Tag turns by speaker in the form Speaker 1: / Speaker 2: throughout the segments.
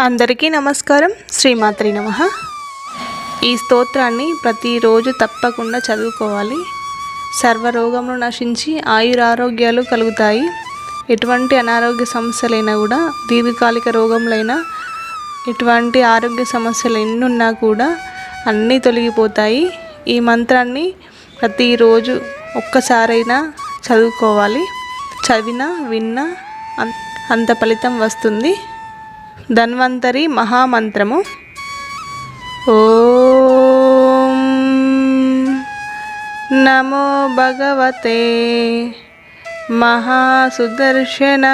Speaker 1: అందరికీ నమస్కారం. శ్రీమాత్రి నమ. ఈ స్తోత్రాన్ని ప్రతిరోజు తప్పకుండా చదువుకోవాలి. సర్వరోగములు నశించి ఆయురారోగ్యాలు కలుగుతాయి. ఎటువంటి అనారోగ్య సమస్యలైనా కూడా దీర్ఘకాలిక రోగములైనా ఎటువంటి ఆరోగ్య సమస్యలు ఎన్నున్నా కూడా అన్నీ తొలగిపోతాయి. ఈ మంత్రాన్ని ప్రతిరోజు ఒక్కసారైనా చదువుకోవాలి. చదివినా విన్నా అంత ఫలితం వస్తుంది. ధన్వంతరి మహామంత్రము. ఓం నమో భగవతే మహాసుదర్శన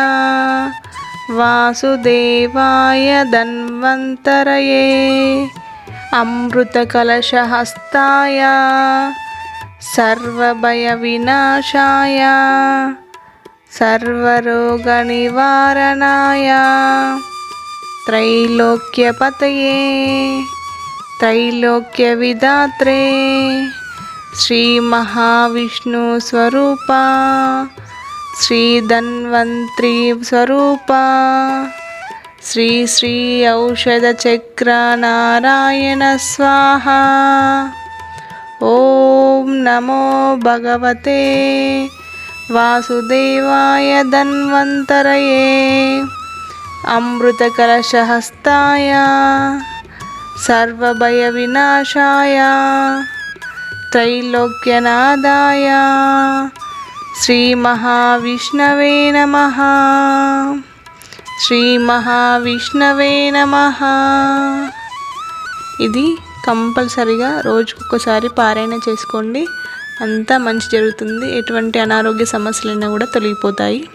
Speaker 1: వాసుదేవాయ ధన్వంతరయే. అమృతకలశహస్తాయ త్రైలోక్యపతయే త్రైలోక్య విధాత్రే శ్రీ మహావిష్ణు స్వరూప శ్రీ ధన్వంత్రి స్వరూప శ్రీ శ్రీ ఔషధ చక్ర నారాయణ స్వాహ ఓం నమో భగవతే వాసుదేవాయ ధన్వంతరయే. అమృతకలశహస్తాయ సర్వభయ వినాశాయ త్రైలోక్యనాదాయ శ్రీ మహావిష్ణవే నమ. శ్రీ మహావిష్ణవే నమ. ఇది కంపల్సరిగా రోజుకొకసారి పారాయణ చేసుకోండి. అంతా మంచి జరుగుతుంది. ఎటువంటి అనారోగ్య సమస్యలైనా కూడా తొలగిపోతాయి.